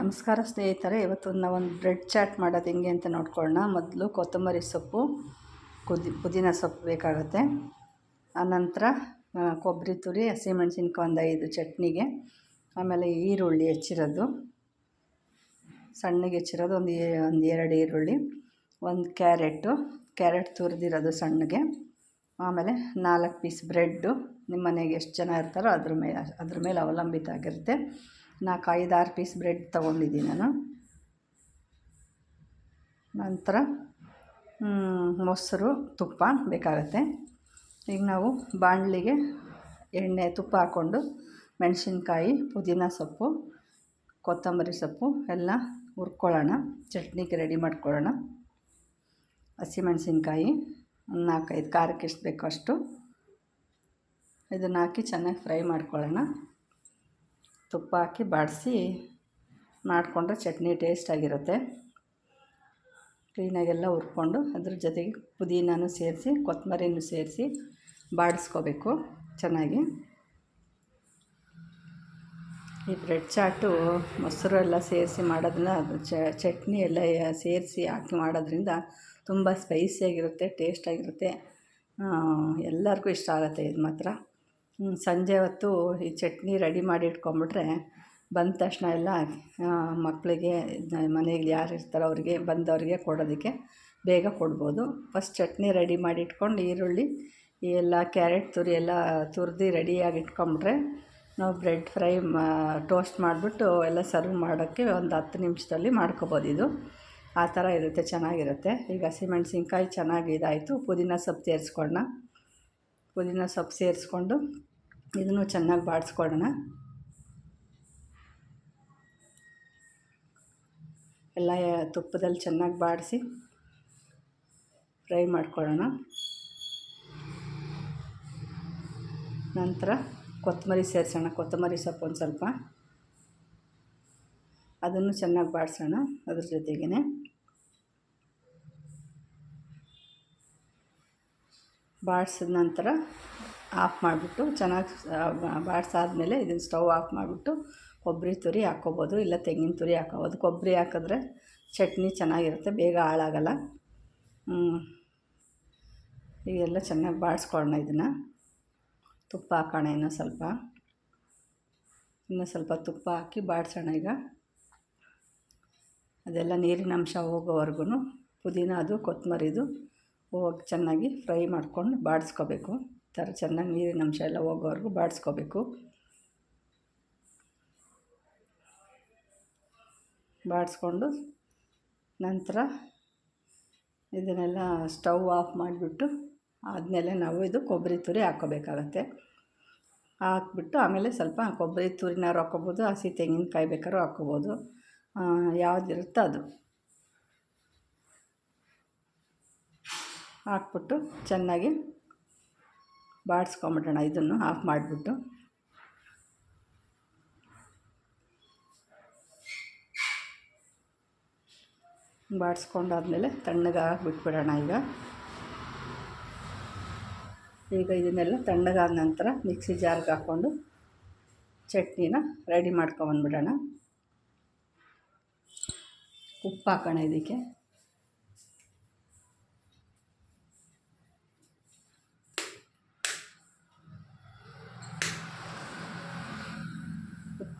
ನಮಸ್ಕಾರ ಸ್ನೇಹಿತರೆ, ಇವತ್ತು ನಾವು ಒಂದು ಬ್ರೆಡ್ ಚಾಟ್ ಮಾಡೋದು ಹೆಂಗೆ ಅಂತ ನೋಡ್ಕೊಳ್ಳೋಣ. ಮೊದಲು ಕೊತ್ತಂಬರಿ ಸೊಪ್ಪು ಕುದಿ ಪುದೀನ ಸೊಪ್ಪು ಬೇಕಾಗುತ್ತೆ. ಆನಂತರ ಕೊಬ್ಬರಿ ತುರಿ, ಹಸಿಮೆಣ್ಸಿನ್ಕಾಯಿ ಒಂದು ಐದು ಚಟ್ನಿಗೆ, ಆಮೇಲೆ ಈರುಳ್ಳಿ ಹೆಚ್ಚಿರೋದು. ಸಣ್ಣಗೆ ಹೆಚ್ಚಿರೋದು ಒಂದು ಒಂದು ಎರಡು ಈರುಳ್ಳಿ, ಒಂದು ಕ್ಯಾರೆಟು. ಕ್ಯಾರೆಟ್ ತುರಿದಿರೋದು ಸಣ್ಣಗೆ. ಆಮೇಲೆ ನಾಲ್ಕು ಪೀಸ್ ಬ್ರೆಡ್ಡು. ನಿಮ್ಮ ಮನೆಗೆ ಎಷ್ಟು ಜನ ಇರ್ತಾರೋ ಅದ್ರ ಮೇಲೆ ಅದ್ರ ಮೇಲೆ ಅವಲಂಬಿತ ಆಗಿರುತ್ತೆ. ನಾಲ್ಕು ಐದಾರು ಪೀಸ್ ಬ್ರೆಡ್ ತೊಗೊಂಡಿದ್ದೀನಿ ನಾನು. ನಂತರ ಮೊಸರು, ತುಪ್ಪ ಬೇಕಾಗತ್ತೆ. ಈಗ ನಾವು ಬಾಣಲಿಗೆ ಎಣ್ಣೆ, ತುಪ್ಪ ಹಾಕ್ಕೊಂಡು ಮೆಣಸಿನ್ಕಾಯಿ, ಪುದೀನ ಸೊಪ್ಪು, ಕೊತ್ತಂಬರಿ ಸೊಪ್ಪು ಎಲ್ಲ ಹುರ್ಕೊಳ್ಳೋಣ. ಚಟ್ನಿಗೆ ರೆಡಿ ಮಾಡ್ಕೊಳ್ಳೋಣ. ಹಸಿಮೆಣಸಿನ್ಕಾಯಿ ಒಂದು ನಾಲ್ಕೈದು, ಖಾರಕ್ಕೆ ಎಷ್ಟು ಬೇಕೋ ಅಷ್ಟು. ಇದನ್ನು ಹಾಕಿ ಚೆನ್ನಾಗಿ ಫ್ರೈ ಮಾಡ್ಕೊಳ್ಳೋಣ. ತುಪ್ಪ ಹಾಕಿ ಬಾಡಿಸಿ ಮಾಡಿಕೊಂಡ್ರೆ ಚಟ್ನಿ ಟೇಸ್ಟಾಗಿರುತ್ತೆ ಕ್ಲೀನಾಗೆಲ್ಲ ಹುರ್ಕೊಂಡು ಅದ್ರ ಜೊತೆಗೆ ಪುದೀನೂ ಸೇರಿಸಿ, ಕೊತ್ತಂಬರಿನೂ ಸೇರಿಸಿ ಬಾಡಿಸ್ಕೋಬೇಕು ಚೆನ್ನಾಗಿ. ಈ ಬ್ರೆಡ್ ಚಾಟು ಮೊಸರು ಎಲ್ಲ ಸೇರಿಸಿ ಮಾಡೋದನ್ನ ಚಟ್ನಿ ಎಲ್ಲ ಸೇರಿಸಿ ಹಾಕಿ ಮಾಡೋದ್ರಿಂದ ತುಂಬ ಸ್ಪೈಸಿಯಾಗಿರುತ್ತೆ, ಟೇಸ್ಟಾಗಿರುತ್ತೆ. ಎಲ್ಲರಿಗೂ ಇಷ್ಟ ಆಗುತ್ತೆ ಇದು ಮಾತ್ರ. ಸಂಜೆ ಹೊತ್ತು ಈ ಚಟ್ನಿ ರೆಡಿ ಮಾಡಿ ಇಟ್ಕೊಂಬಿಟ್ರೆ ಬಂದ ತಕ್ಷಣ ಎಲ್ಲ ಮಕ್ಕಳಿಗೆ ಮನೆಯಲ್ಲಿ ಯಾರು ಇರ್ತಾರೋ ಅವ್ರಿಗೆ, ಬಂದವ್ರಿಗೆ ಕೊಡೋದಕ್ಕೆ ಬೇಗ ಕೊಡ್ಬೋದು. ಫಸ್ಟ್ ಚಟ್ನಿ ರೆಡಿ ಮಾಡಿ ಇಟ್ಕೊಂಡು ಈರುಳ್ಳಿ, ಈ ಎಲ್ಲ ಕ್ಯಾರೆಟ್ ತುರಿ ಎಲ್ಲ ತುರಿದು ರೆಡಿಯಾಗಿ ಇಟ್ಕೊಂಬಿಟ್ರೆ ನಾವು ಬ್ರೆಡ್ ಫ್ರೈ, ಮಾ, ಟೋಸ್ಟ್ ಮಾಡಿಬಿಟ್ಟು ಎಲ್ಲ ಸರ್ವ್ ಮಾಡೋಕ್ಕೆ ಒಂದು ಹತ್ತು ನಿಮಿಷದಲ್ಲಿ ಮಾಡ್ಕೊಬೋದು ಇದು. ಆ ಥರ ಇರುತ್ತೆ, ಚೆನ್ನಾಗಿರುತ್ತೆ. ಈಗ ಹಸಿಮೆಣ್ಸಿನ್ಕಾಯಿ ಚೆನ್ನಾಗಿ ಇದಾಯಿತು ಪುದೀನ ಸೊಪ್ಪು ಸೇರಿಸ್ಕೊಳ್ಳೋಣ. ಪುದೀನ ಸೊಪ್ಪು ಸೇರಿಸ್ಕೊಂಡು ಇದನ್ನು ಚೆನ್ನಾಗಿ ಬಾಡಿಸ್ಕೊಳ್ಳೋಣ ಎಲ್ಲ ತುಪ್ಪದಲ್ಲಿ ಚೆನ್ನಾಗಿ ಬಾಡಿಸಿ ಫ್ರೈ ಮಾಡ್ಕೊಳ್ಳೋಣ. ನಂತರ ಕೊತ್ತಂಬರಿ ಸೇರಿಸೋಣ. ಕೊತ್ತಂಬರಿ ಸೊಪ್ಪು ಒಂದು ಸ್ವಲ್ಪ. ಅದನ್ನು ಚೆನ್ನಾಗಿ ಬಾಡಿಸೋಣ ಅದ್ರ ಜೊತೆಗೇ ಬಾಡಿಸಿದ ನಂತರ ಆಫ್ ಮಾಡಿಬಿಟ್ಟು ಚೆನ್ನಾಗಿ ಬಾಡಿಸಾದ್ಮೇಲೆ ಇದನ್ನು ಸ್ಟವ್ ಆಫ್ ಮಾಡಿಬಿಟ್ಟು ಕೊಬ್ಬರಿ ತುರಿ ಹಾಕ್ಕೋಬೋದು, ಇಲ್ಲ ತೆಂಗಿನ ತುರಿ ಹಾಕ್ಕೋಬೋದು. ಕೊಬ್ಬರಿ ಹಾಕಿದ್ರೆ ಚಟ್ನಿ ಚೆನ್ನಾಗಿರುತ್ತೆ, ಬೇಗ ಹಾಳಾಗಲ್ಲ. ಈಗೆಲ್ಲ ಚೆನ್ನಾಗಿ ಬಾಡಿಸ್ಕೊಳ್ಳೋಣ ಇದನ್ನು. ತುಪ್ಪ ಹಾಕೋಣ ಇನ್ನೂ ಸ್ವಲ್ಪ. ಇನ್ನೂ ಸ್ವಲ್ಪ ತುಪ್ಪ ಹಾಕಿ ಬಾಡಿಸೋಣ ಈಗ. ಅದೆಲ್ಲ ನೀರಿನ ಅಂಶ ಹೋಗೋವರೆಗೂ ಪುದೀನ ಅದು ಕೊತ್ತಂಬರಿದು ಹೋಗಿ ಚೆನ್ನಾಗಿ ಫ್ರೈ ಮಾಡ್ಕೊಂಡು ಬಾಡಿಸ್ಕೋಬೇಕು. ಥರ ಚೆನ್ನಾಗಿ ನೀರಿನ ಅಂಶ ಎಲ್ಲ ಹೋಗೋವರೆಗೂ ಬಾಡಿಸ್ಕೋಬೇಕು. ಬಾಡಿಸ್ಕೊಂಡು ನಂತರ ಇದನ್ನೆಲ್ಲ ಸ್ಟವ್ ಆಫ್ ಮಾಡಿಬಿಟ್ಟು ಆದಮೇಲೆ ನಾವು ಇದು ಕೊಬ್ಬರಿ ತುರಿ ಹಾಕ್ಕೋಬೇಕಾಗತ್ತೆ. ಹಾಕ್ಬಿಟ್ಟು ಆಮೇಲೆ ಸ್ವಲ್ಪ ಕೊಬ್ಬರಿ ತುರಿನಾರು ಹಾಕ್ಕೋಬೋದು, ಹಸಿ ತೆಂಗಿನಕಾಯಿ ಬೇಕಾದ್ರೂ ಹಾಕ್ಕೋಬೋದು. ಯಾವುದಿರುತ್ತೋ ಅದು. ಹಾಕ್ಬಿಟ್ಟು ಚೆನ್ನಾಗಿ ಬಾಡಿಸ್ಕೊಂಬಿಡೋಣ. ಇದನ್ನು ಆಫ್ ಮಾಡಿಬಿಟ್ಟು. ಬಾಡಿಸ್ಕೊಂಡಾದ್ಮೇಲೆ ತಣ್ಣಗೆ ಹಾಕ್ಬಿಟ್ಬಿಡೋಣ ಈಗ. ಈಗ ಇದನ್ನೆಲ್ಲ ತಣ್ಣಗಾದ ನಂತರ ಮಿಕ್ಸಿ ಜಾರ್ಗೆ ಹಾಕ್ಕೊಂಡು ಚಟ್ನಿನ ರೆಡಿ ಮಾಡ್ಕೊಂಬಂದ್ಬಿಡೋಣ. ಉಪ್ಪು ಹಾಕೋಣ ಇದಕ್ಕೆ.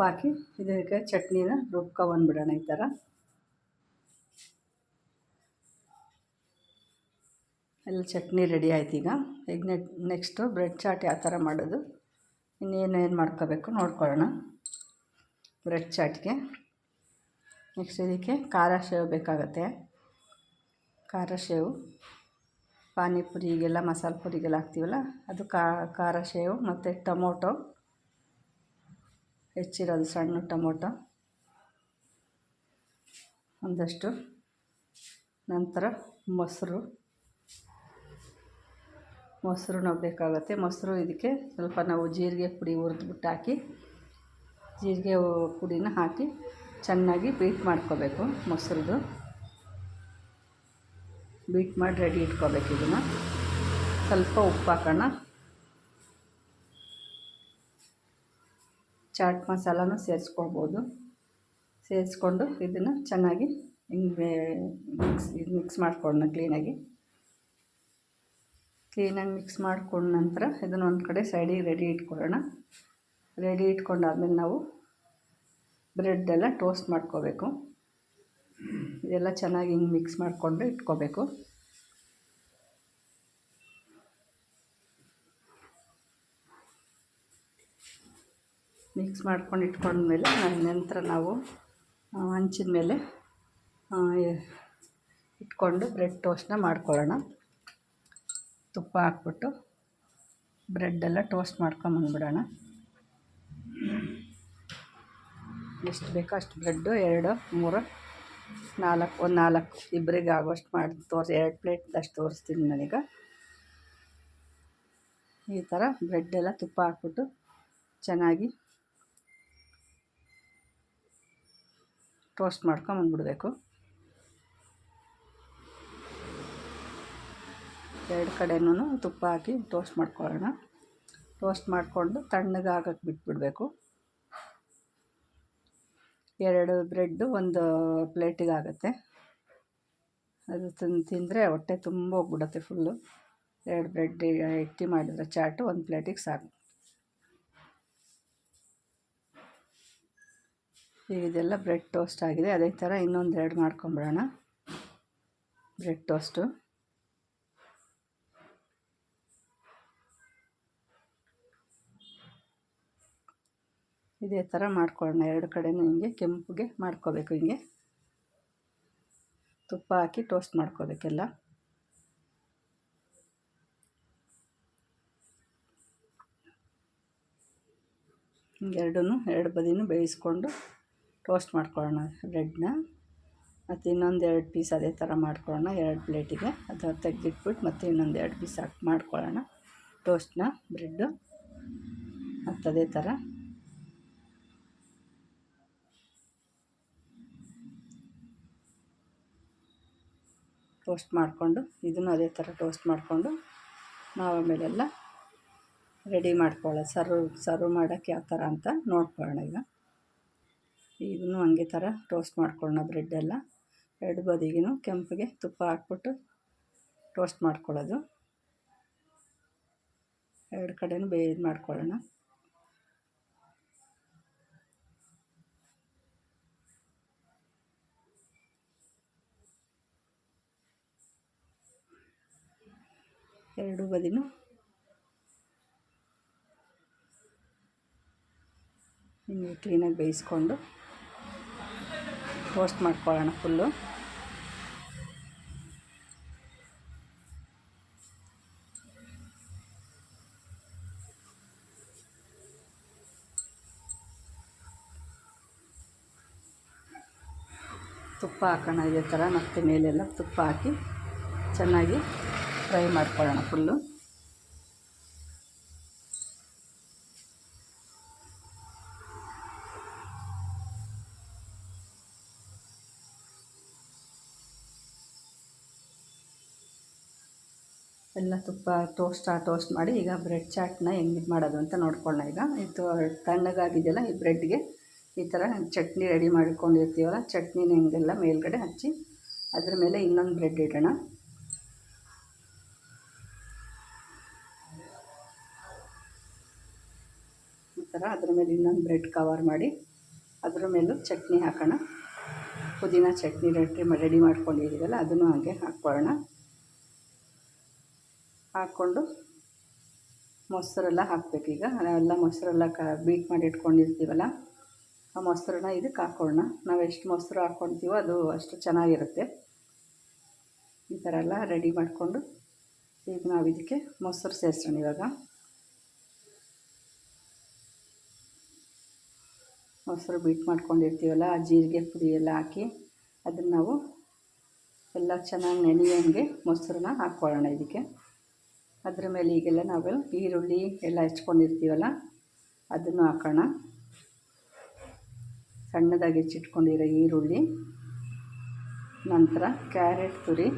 ಉಪ್ಪು ಹಾಕಿ ಇದಕ್ಕೆ ಚಟ್ನಿನ ರುಬ್ಕೊಬಂದ್ಬಿಡೋಣ ಈ ಥರ. ಎಲ್ಲ ಚಟ್ನಿ ರೆಡಿ ಆಯ್ತು ಈಗ. ಈಗ ನೆಕ್ಸ್ಟು ಬ್ರೆಡ್ ಚಾಟ್ ಯಾವ ಥರ ಮಾಡೋದು ಇನ್ನೇನೇನು ಮಾಡ್ಕೋಬೇಕು ನೋಡ್ಕೊಳ್ಳೋಣ. ಬ್ರೆಡ್ ಚಾಟ್ಗೆ. ನೆಕ್ಸ್ಟ್ ಇದಕ್ಕೆ ಖಾರ ಶೇವ್ ಬೇಕಾಗತ್ತೆ. ಖಾರ ಶೇವು ಪಾನಿಪುರಿಗೆಲ್ಲ ಮಸಾಲೆ ಪುರಿಗೆಲ್ಲ ಹಾಕ್ತೀವಲ್ಲ, ಅದು ಖಾರ ಶೇವು ಮತ್ತು ಟೊಮೊಟೊ. ಹೆಚ್ಚಿರೋದು ಸಣ್ಣ ಟೊಮೊಟೊ. ಒಂದಷ್ಟು. ನಂತರ ಮೊಸರು. ಮೊಸರು ನಾವು ಬೇಕಾಗುತ್ತೆ. ಮೊಸರು ಇದಕ್ಕೆ ಸ್ವಲ್ಪ ನಾವು ಜೀರಿಗೆ ಪುಡಿ ಹುರಿದ್ಬಿಟ್ಟು ಹಾಕಿ, ಜೀರಿಗೆ ಪುಡಿನ ಹಾಕಿ ಚೆನ್ನಾಗಿ ಬೀಟ್ ಮಾಡ್ಕೋಬೇಕು ಮೊಸರುದು. ಬೀಟ್ ಮಾಡಿ ರೆಡಿ ಇಟ್ಕೋಬೇಕು ಇದನ್ನು. ಸ್ವಲ್ಪ ಉಪ್ಪು ಹಾಕೋಣ. ಚಾಟ್ ಮಸಾಲನೂ ಸೇರಿಸ್ಕೊಳ್ಬೋದು. ಸೇರಿಸ್ಕೊಂಡು ಇದನ್ನು ಚೆನ್ನಾಗಿ ಹಿಂಗೆ ಮಿಕ್ಸ್ ಇದು ಮಿಕ್ಸ್ ಮಾಡ್ಕೊಳ್ಳೋಣ ಕ್ಲೀನಾಗಿ ಕ್ಲೀನಾಗಿ ಮಿಕ್ಸ್ ಮಾಡಿಕೊಂಡ ನಂತರ ಇದನ್ನು ಒಂದು ಕಡೆ ಸೈಡಿಗೆ ರೆಡಿ ಇಟ್ಕೊಳ್ಳೋಣ. ರೆಡಿ ಇಟ್ಕೊಂಡಾದ್ಮೇಲೆ ನಾವು ಬ್ರೆಡ್ ಎಲ್ಲ ಟೋಸ್ಟ್ ಮಾಡ್ಕೋಬೇಕು. ಇದೆಲ್ಲ ಚೆನ್ನಾಗಿ ಹಿಂಗೆ ಮಿಕ್ಸ್ ಮಾಡಿಕೊಂಡು ಇಟ್ಕೋಬೇಕು. ಮಿಕ್ಸ್ ಮಾಡ್ಕೊಂಡು ಇಟ್ಕೊಂಡ್ಮೇಲೆ ನಂತರ ನಾವು ಹಂಚಿನ ಮೇಲೆ ಇಟ್ಕೊಂಡು ಬ್ರೆಡ್ ಟೋಸ್ಟ್ನ ಮಾಡ್ಕೊಳ್ಳೋಣ. ತುಪ್ಪ ಹಾಕ್ಬಿಟ್ಟು ಬ್ರೆಡ್ಡೆಲ್ಲ ಟೋಸ್ಟ್ ಮಾಡ್ಕೊಂಬಂದ್ಬಿಡೋಣ ಎಷ್ಟು ಬೇಕೋ ಅಷ್ಟು ಬ್ರೆಡ್ಡು, ಎರಡು, ಮೂರು, ನಾಲ್ಕು, ಒಂದು ನಾಲ್ಕು. ಇಬ್ಬರಿಗೆ ಆಗೋಷ್ಟು ಮಾಡಿ ತೋರಿಸಿ, ಎರಡು ಪ್ಲೇಟ್ದಷ್ಟು ತೋರಿಸ್ತೀನಿ ನನಗೆ. ಈ ಥರ ಬ್ರೆಡ್ಡೆಲ್ಲ ತುಪ್ಪ ಹಾಕ್ಬಿಟ್ಟು ಚೆನ್ನಾಗಿ ಟೋಸ್ಟ್ ಮಾಡ್ಕೊಂಬಂದ್ಬಿಡ್ಬೇಕು ಎರಡು ಕಡೆನೂ ತುಪ್ಪ ಹಾಕಿ ಟೋಸ್ಟ್ ಮಾಡ್ಕೊಳ್ಳೋಣ. ಟೋಸ್ಟ್ ಮಾಡಿಕೊಂಡು ತಣ್ಣಗೆ ಆಗಕ್ಕೆ ಬಿಟ್ಬಿಡಬೇಕು. ಎರಡು ಬ್ರೆಡ್ಡು ಒಂದು ಪ್ಲೇಟಿಗೆ ಆಗುತ್ತೆ. ಅದು ತಿನ್, ತಿಂದರೆ ಹೊಟ್ಟೆ ತುಂಬ ಹೋಗ್ಬಿಡುತ್ತೆ ಫುಲ್ಲು. ಎರಡು ಬ್ರೆಡ್ ಇಟ್ಟಿ ಮಾಡಿದರೆ ಚಾಟು ಒಂದು ಪ್ಲೇಟಿಗೆ ಸಾಕು. ಈಗ ಇದೆಲ್ಲ ಬ್ರೆಡ್ ಟೋಸ್ಟ್ ಆಗಿದೆ. ಅದೇ ಥರ ಇನ್ನೊಂದು ಎರಡು ಮಾಡ್ಕೊಂಬಿಡೋಣ. Bread toast. ಇದೇ ಥರ ಮಾಡ್ಕೊಳ್ಳೋಣ. ಎರಡು ಕಡೆಯೂ ಹಿಂಗೆ ಕೆಂಪುಗೆ ಮಾಡ್ಕೋಬೇಕು ಹಿಂಗೆ. ತುಪ್ಪ ಹಾಕಿ ಟೋಸ್ಟ್ ಮಾಡ್ಕೋಬೇಕೆಲ್ಲ. ಎರಡೂ ಎರಡು ಬದಿನೂ ಬೇಯಿಸ್ಕೊಂಡು ಟೋಸ್ಟ್ ಮಾಡ್ಕೊಳ್ಳೋಣ ಬ್ರೆಡ್ನ. ಮತ್ತು ಇನ್ನೊಂದು ಎರಡು ಪೀಸ್ ಅದೇ ಥರ ಮಾಡ್ಕೊಳ್ಳೋಣ, ಎರಡು ಪ್ಲೇಟಿಗೆ. ಅದು ತೆಗೆದಿಟ್ಬಿಟ್ಟು ಮತ್ತು ಇನ್ನೊಂದು ಎರಡು ಪೀಸ್ ಹಾಕಿ ಮಾಡ್ಕೊಳ್ಳೋಣ. ಟೋಸ್ಟ್ನ, ಬ್ರೆಡ್ಡು, ಮತ್ತು ಅದೇ ಥರ. ಟೋಸ್ಟ್ ಮಾಡಿಕೊಂಡು, ಇದನ್ನು ಅದೇ ಥರ ಟೋಸ್ಟ್ ಮಾಡಿಕೊಂಡು ನಾವು ಆಮೇಲೆಲ್ಲ ರೆಡಿ ಮಾಡ್ಕೊಳ್ಳೋದು ಸರ್ವ್ ಸರ್ವ್ ಮಾಡೋಕ್ಕೆ ಯಾವ ಥರ ಅಂತ ನೋಡ್ಕೊಳ್ಳೋಣ ಈಗ. ಇದನ್ನು ಹಂಗೆ ಥರ ಟೋಸ್ಟ್ ಮಾಡ್ಕೊಳ್ಳೋಣ ಬ್ರೆಡ್ಡೆಲ್ಲ ಎರಡು ಬದಿಗೂ ಕೆಂಪಿಗೆ ತುಪ್ಪ ಹಾಕ್ಬಿಟ್ಟು ಟೋಸ್ಟ್ ಮಾಡ್ಕೊಳ್ಳೋದು. ಎರಡು ಕಡೆಯೂ ಬೇ ಇದು ಮಾಡ್ಕೊಳ್ಳೋಣ. ಎರಡು ಬದಿನೂ ಹಿಂಗೆ ಕ್ಲೀನಾಗಿ ಬೇಯಿಸ್ಕೊಂಡು ಟೋಸ್ಟ್ ಮಾಡ್ಕೊಳ್ಳೋಣ ಫುಲ್ಲು. ತುಪ್ಪ ಹಾಕೋಣ ಇದೇ ಥರ, ಮತ್ತು ಮೇಲೆಲ್ಲ ತುಪ್ಪ ಹಾಕಿ ಚೆನ್ನಾಗಿ ಫ್ರೈ ಮಾಡ್ಕೊಳ್ಳೋಣ ಫುಲ್ಲು. ಎಲ್ಲ ತುಪ್ಪ ಟೋಸ್ಟ್ ಟೋಸ್ಟ್ ಮಾಡಿ ಈಗ ಬ್ರೆಡ್ ಚಾಟ್ನ ಹೆಂಗೆ ಇದು ಮಾಡೋದು ಅಂತ ನೋಡ್ಕೊಳ್ಳೋಣ ಈಗ. ಇದು ತಣ್ಣಗಾಗಿದೆಯಲ್ಲ, ಈ ಬ್ರೆಡ್ಗೆ ಈ ಥರ ಚಟ್ನಿ ರೆಡಿ ಮಾಡ್ಕೊಂಡಿರ್ತೀವಲ್ಲ, ಚಟ್ನಿನ ಹೆಂಗೆಲ್ಲ ಮೇಲ್ಗಡೆ ಹಚ್ಚಿ ಅದ್ರ ಮೇಲೆ ಇನ್ನೊಂದು ಬ್ರೆಡ್ ಇಡೋಣ. ಈ ಥರ ಅದ್ರ ಮೇಲೆ ಇನ್ನೊಂದು ಬ್ರೆಡ್ ಕವರ್ ಮಾಡಿ ಅದ್ರ ಮೇಲೂ ಚಟ್ನಿ ಹಾಕೋಣ. ಪುದೀನ ಚಟ್ನಿ ರೆಡಿ ರೆಡಿ ಮಾಡ್ಕೊಂಡಿದ್ದೀವಲ್ಲ ಅದನ್ನು ಹಾಗೆ ಹಾಕ್ಕೊಳ್ಳೋಣ. ಹಾಕ್ಕೊಂಡು ಮೊಸರೆಲ್ಲ ಹಾಕಬೇಕೀಗ ಎಲ್ಲ ಮೊಸರೆಲ್ಲ ಕ ಬೀಟ್ ಮಾಡಿ ಇಟ್ಕೊಂಡಿರ್ತೀವಲ್ಲ, ಆ ಮೊಸರನ್ನ ಇದಕ್ಕೆ ಹಾಕ್ಕೊಳ್ಳೋಣ ನಾವು ಎಷ್ಟು ಮೊಸರು ಹಾಕ್ಕೊಳ್ತೀವೋ ಅದು ಅಷ್ಟು ಚೆನ್ನಾಗಿರುತ್ತೆ. ಈ ಥರ ಎಲ್ಲ ರೆಡಿ ಮಾಡಿಕೊಂಡು ಈಗ ನಾವು ಇದಕ್ಕೆ ಮೊಸರು ಸೇರಿಸೋಣ ಇವಾಗ. ಮೊಸರು ಬೀಟ್ ಮಾಡ್ಕೊಂಡಿರ್ತೀವಲ್ಲ, ಆ ಜೀರಿಗೆ ಪುಡಿ ಎಲ್ಲ ಹಾಕಿ ಅದನ್ನು ನಾವು ಎಲ್ಲ ಚೆನ್ನಾಗಿ ನೆನೆಯೋಂಗೆ ಮೊಸರನ್ನ ಹಾಕ್ಕೊಳ್ಳೋಣ ಇದಕ್ಕೆ. ಅದ್ರ ಮೇಲೆ ಈಗೆಲ್ಲ ನಾವು ಈರುಳ್ಳಿ ಎಲ್ಲ ಹೆಚ್ಕೊಂಡಿರ್ತೀವಲ್ಲ, ಅದನ್ನು ಹಾಕೋಣ. ಸಣ್ಣದಾಗಿ ಹೆಚ್ಚಿಟ್ಕೊಂಡಿರೋ ಈರುಳ್ಳಿ, ನಂತರ ಕ್ಯಾರೆಟ್ ತುರಿ.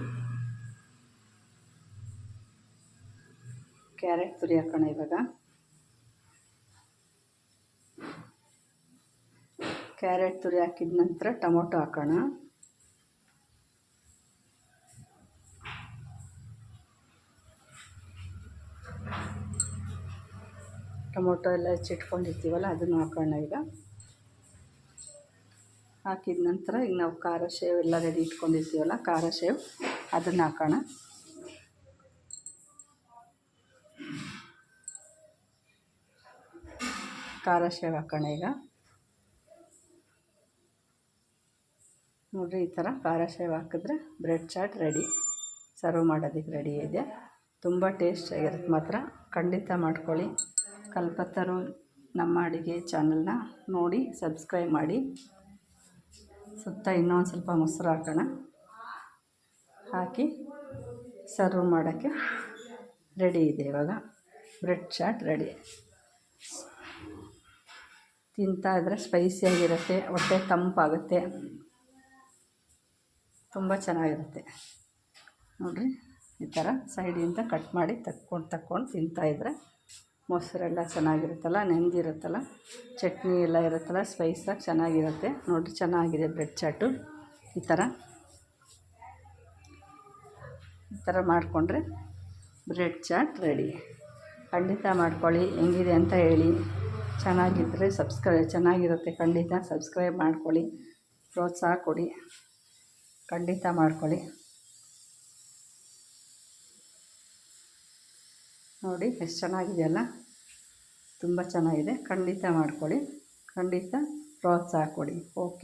ಕ್ಯಾರೆಟ್ ತುರಿ ಹಾಕೋಣ ಇವಾಗ. ಕ್ಯಾರೆಟ್ ತುರಿ ಹಾಕಿದ ನಂತರ ಟೊಮೊಟೊ ಹಾಕೋಣ. ಟೊಮೊಟೊ ಎಲ್ಲ ಹೆಚ್ಚಿಟ್ಕೊಂಡಿರ್ತೀವಲ್ಲ ಅದನ್ನು ಹಾಕೋಣ ಈಗ. ಹಾಕಿದ ನಂತರ ಈಗ ನಾವು ಖಾರ ಶೇವ್ ಎಲ್ಲ ರೆಡಿ ಇಟ್ಕೊಂಡಿರ್ತೀವಲ್ಲ, ಖಾರ ಶೇವ್ ಅದನ್ನು ಹಾಕೋಣ. ಖಾರ ಶೇವ್ ಹಾಕೋಣ ಈಗ. ನೋಡಿರಿ ಈ ಥರ ಖಾರ ಶೇವ್ ಹಾಕಿದ್ರೆ ಬ್ರೆಡ್ ಚಾಟ್ ರೆಡಿ ಸರ್ವ್ ಮಾಡೋದಕ್ಕೆ ರೆಡಿ ಇದೆ. ತುಂಬ ಟೇಸ್ಟಿಯಾಗಿರುತ್ತೆ ಮಾತ್ರ. ಖಂಡಿತ ಮಾಡ್ಕೊಳ್ಳಿ. ಕಲ್ಪತರು ನಮ್ಮ ಅಡುಗೆ ಚಾನಲ್ನ ನೋಡಿ ಸಬ್ಸ್ಕ್ರೈಬ್ ಮಾಡಿ. ಸುತ್ತ ಇನ್ನೊಂದು ಸ್ವಲ್ಪ ಮೊಸರು ಹಾಕೋಣ. ಹಾಕಿ ಸರ್ವ್ ಮಾಡೋಕ್ಕೆ ರೆಡಿ ಇದೆ ಇವಾಗ. Bread chaat ready. ತಿಂತಾ ಇದ್ದರೆ ಸ್ಪೈಸಿಯಾಗಿರುತ್ತೆ ಹೊಟ್ಟೆ ತಂಪಾಗುತ್ತೆ. ತುಂಬ ಚೆನ್ನಾಗಿರುತ್ತೆ. ನೋಡಿರಿ, ಈ ಥರ ಸೈಡಿಂದ ಕಟ್ ಮಾಡಿ ತಕ್ಕೊಂಡು ತಕ್ಕೊಂಡು ತಿಂತಾಯಿದ್ರೆ ಮೊಸರೆಲ್ಲ ಚೆನ್ನಾಗಿರುತ್ತಲ್ಲ ನೆಂದಿರುತ್ತಲ್ಲ ಚಟ್ನಿ ಎಲ್ಲ ಇರುತ್ತಲ್ಲ ಸ್ಪೈಸಾಗಿ ಚೆನ್ನಾಗಿರುತ್ತೆ. ನೋಡಿ ಚೆನ್ನಾಗಿದೆ ಬ್ರೆಡ್ ಚಾಟು. ಈ ಥರ ಈ ಥರ ಮಾಡಿಕೊಂಡ್ರೆ ಬ್ರೆಡ್ ಚಾಟ್ ರೆಡಿ ಖಂಡಿತ ಮಾಡ್ಕೊಳ್ಳಿ. ಹೆಂಗಿದೆ ಅಂತ ಹೇಳಿ. ಚೆನ್ನಾಗಿದ್ದರೆ ಸಬ್ಸ್ಕ್ರೈ ಚೆನ್ನಾಗಿರುತ್ತೆ ಖಂಡಿತ. ಸಬ್ಸ್ಕ್ರೈಬ್ ಮಾಡ್ಕೊಳ್ಳಿ. ಪ್ರೋತ್ಸಾಹ ಕೊಡಿ. ಖಂಡಿತ ಮಾಡ್ಕೊಳ್ಳಿ. ನೋಡಿ, ಎಷ್ಟು ಚೆನ್ನಾಗಿದೆಯಲ್ಲ. ತುಂಬ ಚೆನ್ನಾಗಿದೆ. ಖಂಡಿತ ಮಾಡ್ಕೊಳ್ಳಿ. ಖಂಡಿತ ಪ್ರೋತ್ಸಾಹ ಕೊಡಿ. ಓಕೆ.